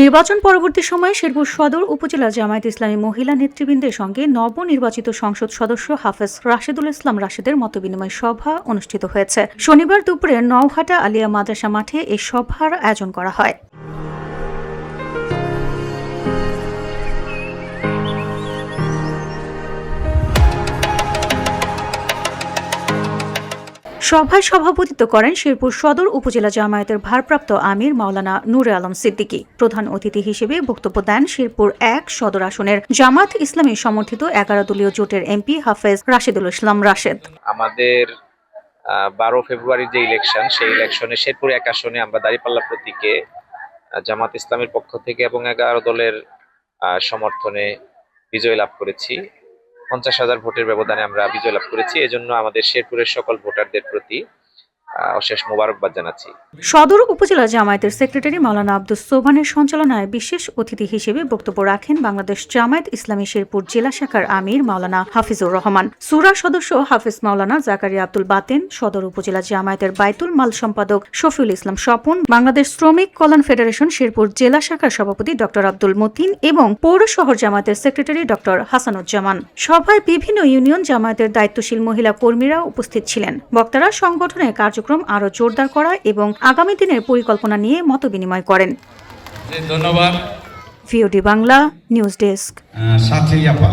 নির্বাচন পরবর্তী সময়ে শেরপুর সদর উপজেলা জামায়াত ইসলামী মহিলা নেতৃবৃন্দের সঙ্গে নবনির্বাচিত সংসদ সদস্য হাফেজ রাশেদুল ইসলাম রাশেদের মতবিনিময় সভা অনুষ্ঠিত হয়েছে। শনিবার দুপুরে নওহাটা আলিয়া মাদ্রাসা মাঠে এই সভার আয়োজন করা হয়। সভায় সভাপতিত্ব করেন শেরপুর সদর উপজেলা জামায়াতের ভারপ্রাপ্ত আমির মাওলানা নূরে আলম সিদ্দিকী। প্রধান অতিথি হিসেবে বক্তব্য দেন শেরপুর এক সদর আসনের জামাত ইসলামী সমর্থিত এগারো দলীয় জোটের এমপি হাফেজ রাশেদুল ইসলাম রাশেদ। আমাদের বারো ফেব্রুয়ারির যে ইলেকশন সেই ইলেকশনে শেরপুর এক আসনে আমরা দাঁড়িপাল্লা প্রতীকে জামাত ইসলামের পক্ষ থেকে এবং এগারো দলের সমর্থনে বিজয় লাভ করেছি। পঞ্চাশ হাজার ভোটের ব্যবধানে আমরা বিজয় লাভ করেছি। এজন্য আমাদের শেরপুরের সকল ভোটারদের প্রতি অশেষ মোবারকবাদ জানাচ্ছি। সদর উপজেলা জামায়াতের সেক্রেটারি মাওলানা আব্দুস সোবহানের সঞ্চালনায় বিশেষ অতিথি হিসেবে বক্তব্য রাখেন বাংলাদেশ জামায়াত ইসলামী শেরপুর জেলা শাখার আমির মাওলানা হাফিজুর রহমান। সুরা সদস্য হাফিজ মাওলানা জাকারিয়া আব্দুল বাতেন, সদর উপজেলা জামায়াতের বাইতুল মাল সম্পাদক শফিউল ইসলাম স্বপন, বাংলাদেশ শ্রমিক কল্যাণ ফেডারেশন শেরপুর জেলা শাখার সভাপতি ডক্টর আব্দুল মতিন এবং পৌর শহর জামায়াতের সেক্রেটারি ডক্টর হাসানুজ্জামান। সভায় বিভিন্ন ইউনিয়ন জামায়াতের দায়িত্বশীল মহিলা কর্মীরা উপস্থিত ছিলেন। বক্তারা সংগঠনের কার্যক্রম আরও জোরদার করা এবং আগামী দিনের পরিকল্পনা নিয়ে মত বিনিময় করেন ধন্যবাদ। ভিওডি বাংলা নিউজ ডেস্ক আহ, সাথী আপা